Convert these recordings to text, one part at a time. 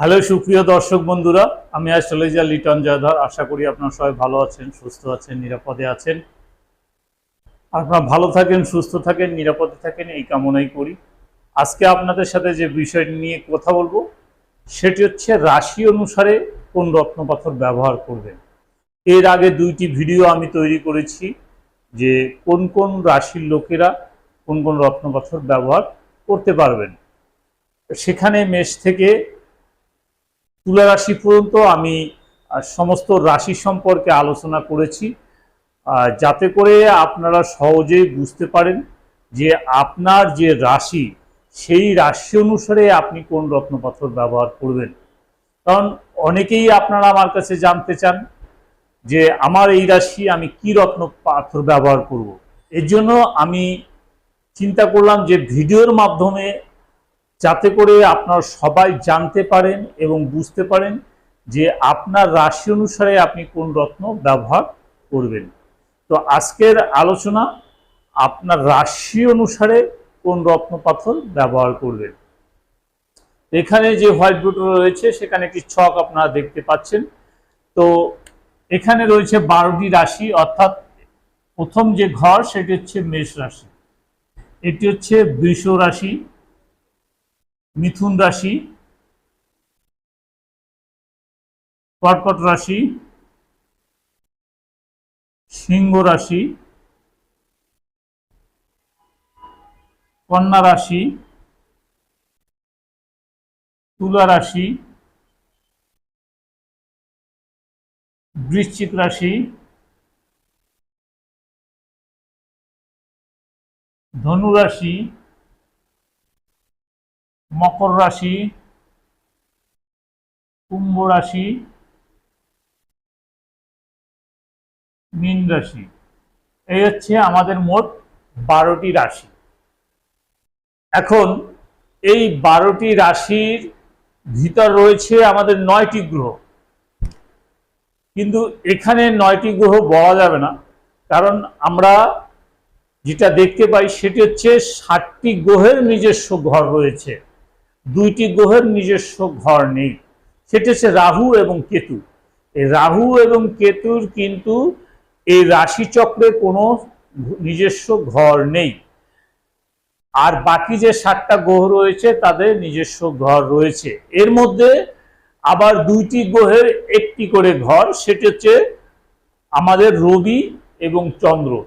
Hello, সুপ্রিয় দর্শক বন্ধুরা, আমি অ্যাস্ট্রোলজার লিটন জয়ধর আশা করি আপনারা সবাই ভালো আছেন, সুস্থ আছেন, নিরাপদে আছেন। আপনারা ভালো থাকেন, সুস্থ থাকেন, নিরাপদে থাকেন, এই কামনাই করি। আজকে আপনাদের সাথে যে বিষয়টি নিয়ে কথা বলব, সেটি হচ্ছে রাশি অনুসারে কোন রত্নপাথর ব্যবহার করবেন। এর আগে দুইটি ভিডিও আমি তৈরি করেছি যে কোন কোন রাশির লোকেরা কোন কোন রত্নপাথর ব্যবহার করতে পারবেন। সেখানে মেষ থেকে তুলা রাশি পর্যন্ত আমি সমস্ত রাশি সম্পর্কে আলোচনা করেছি যাতে করে আপনারা সহজেই বুঝতে পারেন যে আপনার যে রাশি, সেই রাশি অনুসারে আপনি কোন রত্নপাথর ব্যবহার করবেন কারণ অনেকেই আপনারা আমার কাছে জানতে চান যে আমার এই রাশি আমি কি রত্ন পাথর ব্যবহার করব। এর জন্য আমি চিন্তা করলাম যে ভিডিওর মাধ্যমে যাতে করে আপনার সবাই জানতে পারেন এবং বুঝতে পারেন যে আপনার রাশি অনুসারে আপনি কোন রত্ন ব্যবহার করবেন। তো আজকের আলোচনা, আপনার রাশি অনুসারে কোন রত্ন পাথর ব্যবহার করবেন। এখানে যে হোয়াইট বোর্ড রয়েছে, সেখানে একটি ছক আপনারা দেখতে পাচ্ছেন। তো এখানে রয়েছে বারোটি রাশি, অর্থাৎ প্রথম যে ঘর, সেটি হচ্ছে মেষ রাশি। এটি হচ্ছে বৃষ রাশি। মিথুন রাশি কর্কট রাশি সিংহ রাশি কন্যা রাশি তুলা রাশি বৃশ্চিক রাশি ধনু রাশি মকর রাশি, কুম্ভ রাশি, মীন রাশি। এই হচ্ছে আমাদের মোট বারোটি রাশি। এখন এই বারোটি রাশির ভিতর রয়েছে আমাদের নয়টি গ্রহ। কিন্তু এখানে নয়টি গ্রহ বলা যাবে না, কারণ আমরা যেটা দেখতে পাই সেটি হচ্ছে ষাটটি গ্রহের নিজস্ব ঘর রয়েছে। দুইটি গ্রহের নিজস্ব ঘর নেই। সেটি হচ্ছে রাহু এবং কেতু। এই রাহু এবং কেতুর কিন্তু এই রাশিচক্রে কোনো নিজস্ব ঘর নেই। আর বাকি যে সাতটা গ্রহ রয়েছে, তাদের নিজস্ব ঘর রয়েছে। এর মধ্যে আবার দুইটি গ্রহের একটি করে ঘর, সেটি হচ্ছে আমাদের রবি এবং চন্দ্র।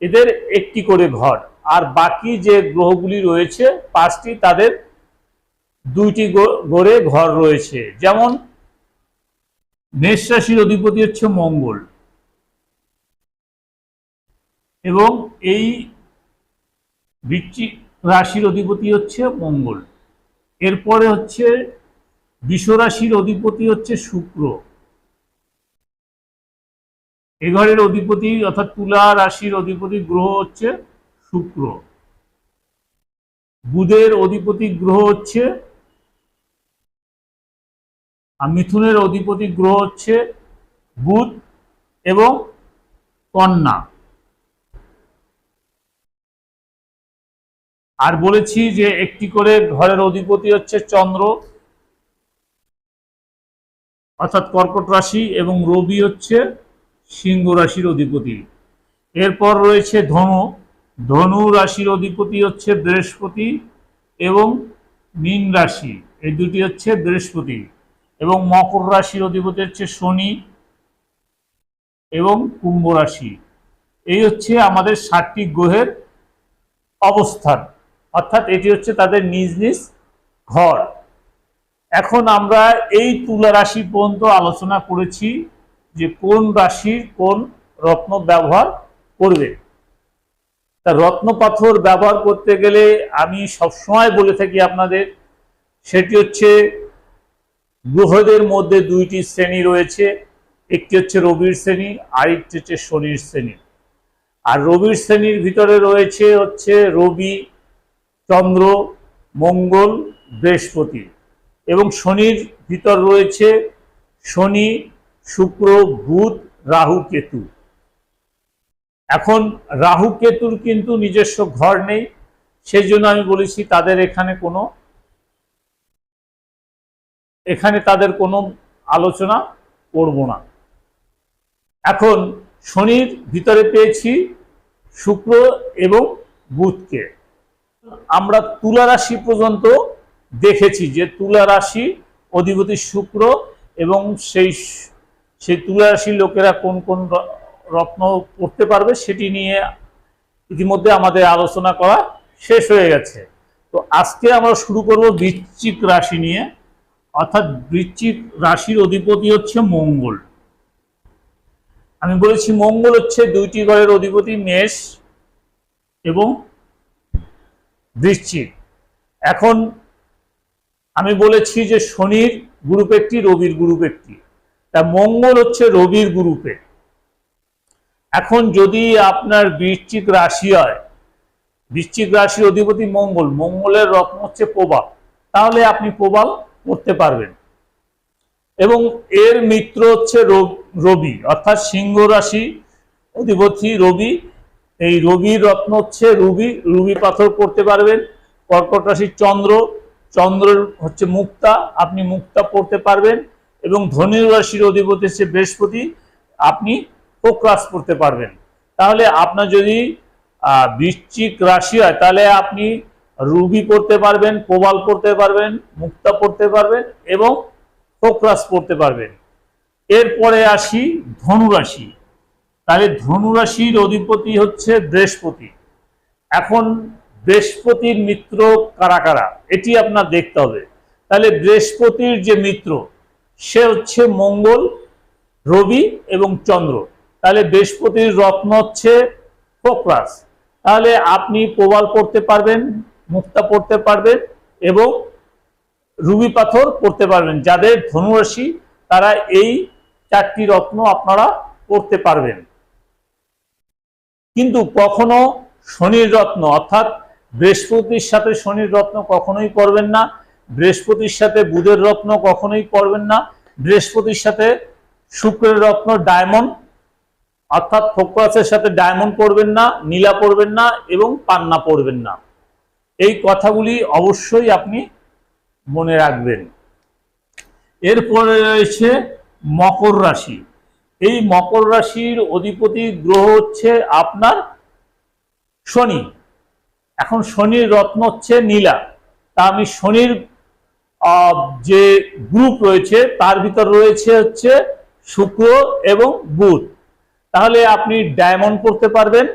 এদের একটি করে ঘর। আর বাকি যে গ্রহগুলি রয়েছে, পাঁচটি তাদের দুইটি গড়ে ঘর রয়েছে। যেমন মেষ রাশির অধিপতি হচ্ছে মঙ্গল। এবং এই বৃশ্চিক রাশির অধিপতি হচ্ছে মঙ্গল। এরপরে হচ্ছে রাশির অধিপতি হচ্ছে শুক্র। এ ঘরের অধিপতি অর্থাৎ তুলা রাশির অধিপতি গ্রহ হচ্ছে শুক্র। বুধের অধিপতি গ্রহ হচ্ছে আর মিথুনের অধিপতি গ্রহ হচ্ছে বুধ এবং কন্যা। আর বলেছি যে একটি করে ঘরের অধিপতি হচ্ছে চন্দ্র, অর্থাৎ কর্কট রাশি এবং রবি হচ্ছে সিংহ রাশির অধিপতি। এরপর রয়েছে ধনু। ধনু রাশির অধিপতি হচ্ছে বৃহস্পতি এবং মীন রাশি। এই দুটি হচ্ছে বৃহস্পতি। এবং মকর রাশির অধিপতি হচ্ছে শনি এবং কুম্ভ রাশি। এই হচ্ছে আমাদের ষাটটি গ্রহের অবস্থান। অর্থাৎ এটি হচ্ছে তাদের নিজ নিজ ঘর। এখন আমরা এই তুলা রাশি পর্যন্ত আলোচনা করেছি যে কোন রাশির কোন রত্ন ব্যবহার করবে। তা রত্ন পাথর ব্যবহার করতে গেলে আমি সবসময় বলে থাকি আপনাদের, সেটি হচ্ছে গ্রহদের মধ্যে দুইটি শ্রেণি রয়েছে। একটি হচ্ছে রবির শ্রেণি, আরেকটি হচ্ছে শনির শ্রেণি। আর রবির শ্রেণির ভিতরে রয়েছে হচ্ছে রবি, চন্দ্র, মঙ্গল, বৃহস্পতি। এবং শনির ভিতর রয়েছে শনি, শুক্র, বুধ, রাহু, কেতু। এখন রাহু, কেতুর কিন্তু নিজস্ব ঘর নেই। সেই জন্য আমি বলেছি তাদের এখানে কোনো এখানে তাদের কোনো আলোচনা করব না। এখন শনির ভিতরে পেয়েছি শুক্র এবং বুধকে। আমরা তুলা রাশি পর্যন্ত দেখেছি যে তুলা রাশি অধিপতি শুক্র এবং সেই সেই তুলা রাশির লোকেরা কোন কোন রত্ন করতে পারবে সেটি নিয়ে ইতিমধ্যে আমাদের আলোচনা করা শেষ হয়ে গেছে। তো আজকে আমরা শুরু করব বৃশ্চিক রাশি নিয়ে। অর্থাৎ বৃশ্চিক রাশির অধিপতি হচ্ছে মঙ্গল। আমি বলেছি মঙ্গল হচ্ছে দুইটি ঘরের অধিপতি, মেষ এবং বৃশ্চিক। এখন আমি বলেছি যে শনির গ্রুপ একটি, রবির গ্রুপ একটি। তা মঙ্গল হচ্ছে রবির গ্রুপে। এখন যদি আপনার বৃশ্চিক রাশি হয়, বৃশ্চিক রাশির অধিপতি মঙ্গল, মঙ্গলের রত্ন হচ্ছে প্রবাল। তাহলে আপনি প্রবাল করতে পারবেন। এবং এর মিত্র হচ্ছে রবি অর্থাৎ সিংহ রাশি, অধিপতি রবি। এই রবির রত্ন হচ্ছে রুবি রুবি পাথর পড়তে পারবেন। কর্কট রাশির চন্দ্র চন্দ্র হচ্ছে মুক্তা, আপনি মুক্তা পড়তে পারবেন। এবং ধনু রাশির অধিপতি হচ্ছে বৃহস্পতি, আপনি পোকরাস পড়তে পারবেন। তাহলে আপনার যদি বৃশ্চিক রাশি হয়, তাহলে আপনি রুবি পড়তে পারবেন প্রবাল পড়তে পারবেন, মুক্তা পড়তে পারবেন এবং পোকরাস পড়তে পারবেন। এরপরে আসি ধনুরাশি। তাহলে ধনুরাশির অধিপতি হচ্ছে বৃহস্পতি। এখন বৃহস্পতির মিত্র কারা কারা? এটি আপনার দেখতে হবে। তাহলে বৃহস্পতির যে মিত্র, সে হচ্ছে মঙ্গল, রবি এবং চন্দ্র। তাহলে বৃহস্পতির রত্ন হচ্ছে ফোকরাস তাহলে আপনি প্রবাল পড়তে পারবেন মুক্তা পড়তে পারবেন এবং রুবি পাথর পড়তে পারবেন। যাদের ধনুরাশি, তারা এই চারটি রত্ন আপনারা পড়তে পারবেন। কিন্তু কখনো শনির রত্ন, অর্থাৎ বৃহস্পতির সাথে শনির রত্ন কখনোই করবেন না, বৃহস্পতির সাথে বুধের রত্ন কখনোই করবেন না, বৃহস্পতির সাথে শুক্রের রত্ন ডায়মন্ড, অর্থাৎ ফোকাসের সাথে ডায়মন্ড পড়বেন না, নীলা পড়বেন না এবং পান্না পড়বেন না। এই কথাগুলি অবশ্যই আপনি মনে রাখবেন। এরপরে রয়েছে মকর রাশি। এই মকর রাশির অধিপতি গ্রহ হচ্ছে আপনার শনি। এখন শনির রত্ন হচ্ছে নীলা। তা আমি শনির যে গ্রুপ রয়েছে, তার ভিতর রয়েছে হচ্ছে শুক্র এবং বুধ। তাহলে আপনি ডায়মন্ড পড়তে পারবেন।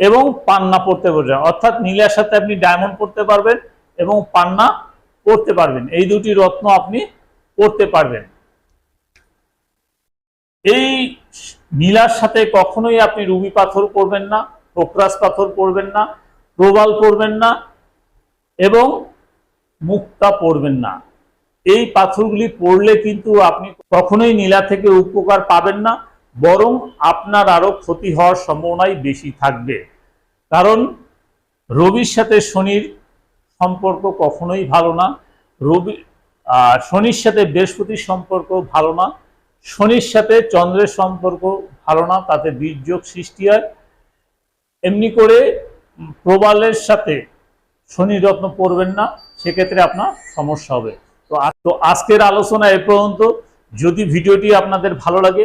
এবং পান্না পড়তে পারবেন অর্থাৎ নীলার সাথে আপনি ডায়মন্ড পড়তে পারবেন এবং পান্না পড়তে পারবেন। এই দুটি রত্ন আপনি পড়তে পারবেন। এই নীলার সাথে কখনোই আপনি রুবি পাথর পড়বেন না পোকরাস পাথর পড়বেন না, প্রবাল পড়বেন না এবং মুক্তা পড়বেন না। এই পাথরগুলি পড়লে কিন্তু আপনি কখনোই নীলা থেকে উপকার পাবেন না। বরং আপনার আরও ক্ষতি হওয়ার সম্ভাবনাই বেশি থাকবে। কারণ রবির সাথে শনির সম্পর্ক কখনোই ভালো না। রবি শনির সাথে বৃহস্পতির সম্পর্ক ভালো না। শনির সাথে চন্দ্রের সম্পর্ক ভালো না, তাতে বীর্যোগ সৃষ্টি হয়। এমনি করে প্রবালের সাথে শনি রত্ন পড়বেন না, সেক্ষেত্রে আপনার সমস্যা হবে। তো তো আজকের আলোচনা এ পর্যন্ত। যদি ভিডিওটি আপনাদের ভালো লাগে